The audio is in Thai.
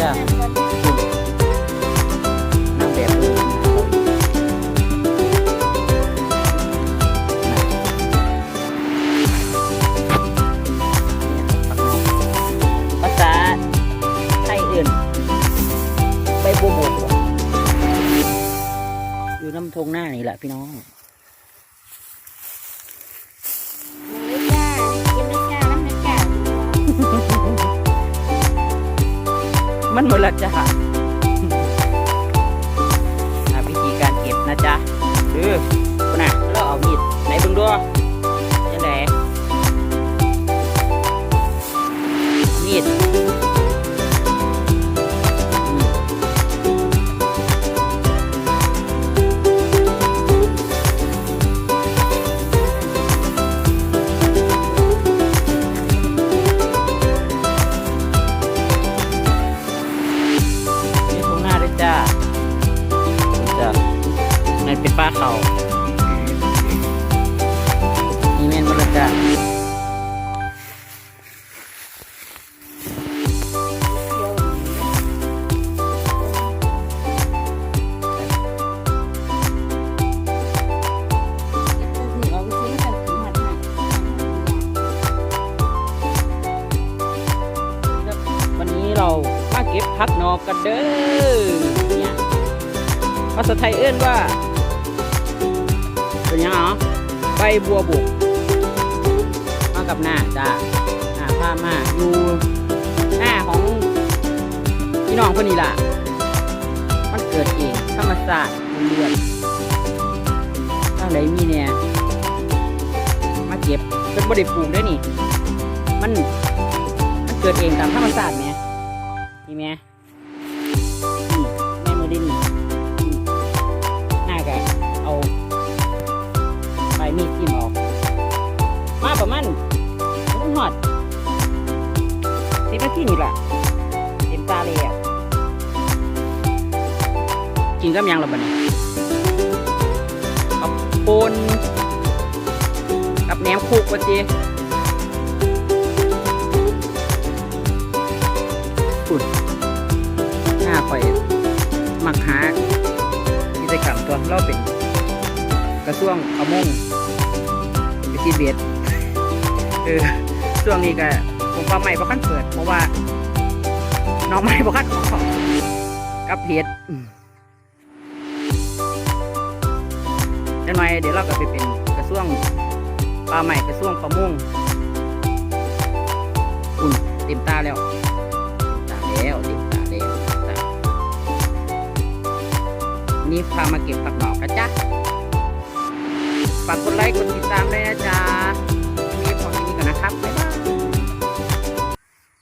จ้ะน้ำแบบนี้ภาษาไทยอื่น ไปโบโบอยู่น้ำทงหน้านี่แหละพี่น้อง มันหมดละจ้ะวิธีการเก็บนะจ๊ะคือคนน่ะเราเอามีดไหนบึงดูยังไงมีด จ้าจ้านั่นเป็นป้าเขา ก็บพักนอกกันเด้อเนี่ยภาษาไทยเอื้อนว่าเป็นยังไงอ๋อใบบัวบุกมากับหน้าจ้าหน้าผ้ามาอยู่หน้าของพี่น้องคนนี้ล่ะ มันเกิดเองธรรมศาสตร์เรือนทางไหนมีเนี่ยมาเก็บเป็นบริปลูกได้นี่ มันมันเกิดเองตามธรรมศาสตร์ไหมนี่ย ไหมแม่มือด้นี่นี่หน้าแกเอาใบมีดจิ้มออก มาประมาณมันหอดสิบนาทีนี่แหละเต็มตาเลยอะกินกับหยังหรอบัดนี้กับปนกับแหนมคุกวะจีฝุ่น หน้าข่อยมักหากิจกรรมตัวเราเป็นกระทรวงอมุ่งไปที่เบียดเออช่วงนี้ก็ผมว่าไม่ประคันเปิด เพราะว่าน้องไม่ประคันออกกับเพียวหน่อยเดี๋ยวเราก็ไปเป็นกระทรวงปลาใหม่กระทรวงประมงอุ่นเต็มตาแล้ว นี้พามาเก็บผักหนอกกันจ้ะฝากกดไลค์กดติดตามด้วยนะจ๊ะมีพอแค่นี้ก่อนนะครับบ๊าย